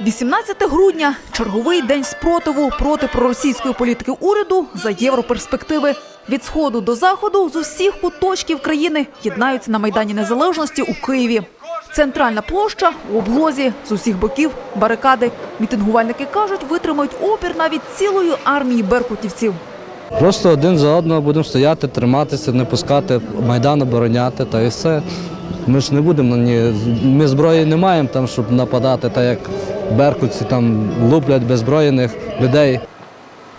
18 грудня черговий день спротиву проти проросійської політики уряду за європерспективи. Від сходу до заходу з усіх куточків країни єднаються на майдані незалежності у Києві. Центральна площа у облозі з усіх боків барикади. Мітингувальники кажуть, витримають опір навіть цілої армії беркутівців. Просто один за одного будемо стояти, триматися, не пускати майдан обороняти та і все. Ми ж не будемо ні. Ми зброї не маємо там, щоб нападати, так як беркутці там луплять беззброєних людей.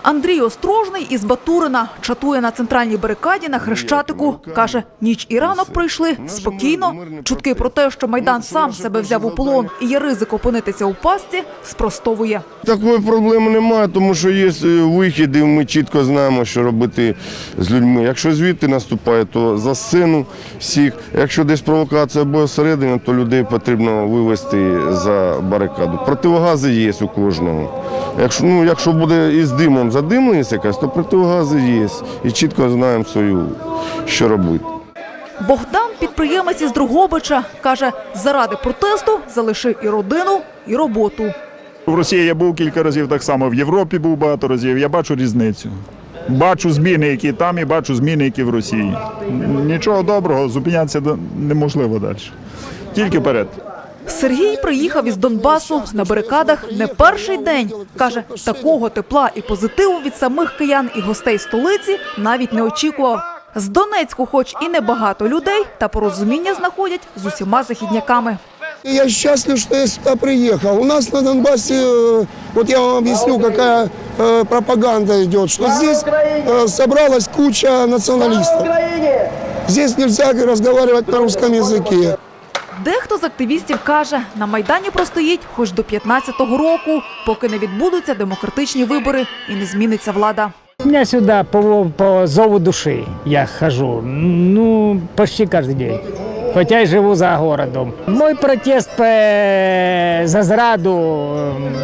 Андрій Острожний із Батурина чатує на центральній барикаді на Хрещатику. Каже, ніч і ранок пройшли спокійно. Чутки про те, що майдан сам себе взяв у полон і є ризик опинитися у пастці, спростовує. Такої проблеми немає, тому що є е, вихід, і ми чітко знаємо, що робити з людьми. Якщо звідти наступає, то за сцену всіх. Якщо десь провокація або всередині, то людей потрібно вивести за барикаду. Противогази є у кожного. Якщо, ну, якщо буде із димом задимленість якась, то противогази є. І чітко знаємо свою, що робити. Богдан, підприємець із Другобича, каже, заради протесту залишив і родину, і роботу. В Росії я був кілька разів так само, в Європі був багато разів. Я бачу різницю. Бачу зміни, які там, і бачу зміни, які в Росії. Нічого доброго, зупинятися неможливо далі. Тільки вперед. Сергій приїхав із Донбасу на барикадах не перший день. Каже, такого тепла і позитиву від самих киян і гостей столиці навіть не очікував. З Донецьку, хоч і небагато людей, та порозуміння знаходять з усіма західняками. Я счастлив, что я сюда приехал. У нас на Донбассе, э, вот я вам объясню, какая э, пропаганда идет, что здесь э, собралась куча националистов. Здесь нельзя разговаривать на русском языке. Дехто з активістів каже, на майдані простоїть хоч до 15-го року, поки не відбудуться демократичні вибори і не зміниться влада. Я сюда по, по зову души я хожу, ну, почти каждый день. Хотя й живу за городом. Мой протест за зраду,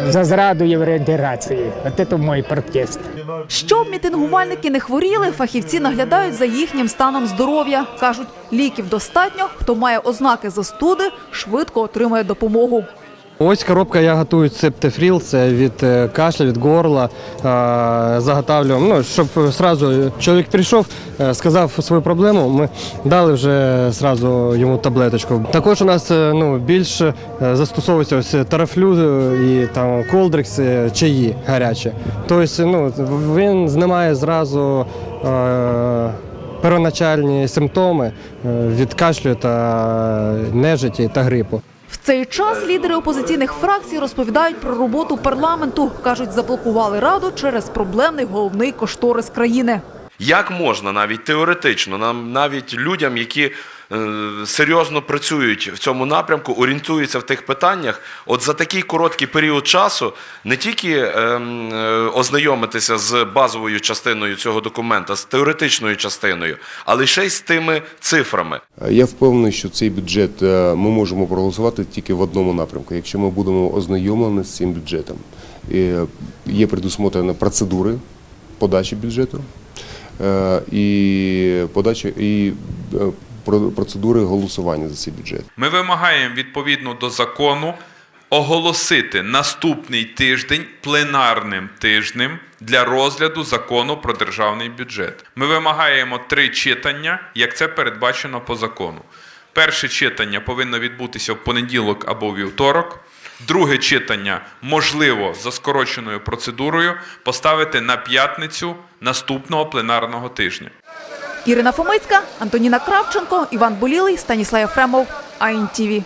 за зраду євроінтеграції. От це мой протест. Щоб мітингувальники не хворіли, фахівці наглядають за їхнім станом здоров'я. Кажуть, ліків достатньо. Хто має ознаки застуди, швидко отримає допомогу. Ось коробка я готую цептефріл, це від е, кашля, від горла. Е, Заготавлю, ну, щоб одразу чоловік прийшов, е, сказав свою проблему, ми дали вже зразу йому таблеточку. Також у нас ну, більше застосовується ось тарафлю і там колдрикс, чаї гарячі. Тобто ну, він знімає зразу. Первоначальні симптоми від кашлю та нежиті та грипу. Цей час лідери опозиційних фракцій розповідають про роботу парламенту. кажуть, заблокували раду через проблемний головний кошторис країни. Як можна навіть теоретично, нам навіть людям, які серйозно працюють в цьому напрямку, орієнтуються в тих питаннях, от за такий короткий період часу не тільки ем, е, ознайомитися з базовою частиною цього документа, з теоретичною частиною, але ще й з тими цифрами. Я впевнений, що цей бюджет е, ми можемо проголосувати тільки в одному напрямку, якщо ми будемо ознайомлені з цим бюджетом. Е, Є предусмотрені процедури подачі бюджету е, і подачі і е, процедури голосування за цей бюджет. Ми вимагаємо відповідно до закону оголосити наступний тиждень пленарним тижнем для розгляду закону про державний бюджет. Ми вимагаємо три читання, як це передбачено по закону. Перше читання повинно відбутися в понеділок або вівторок. Друге читання, можливо, за скороченою процедурою поставити на п'ятницю наступного пленарного тижня. Ірина Фомицька, Антоніна Кравченко, Іван Болілий, Станіслав Ефремов, АІНТІВІ.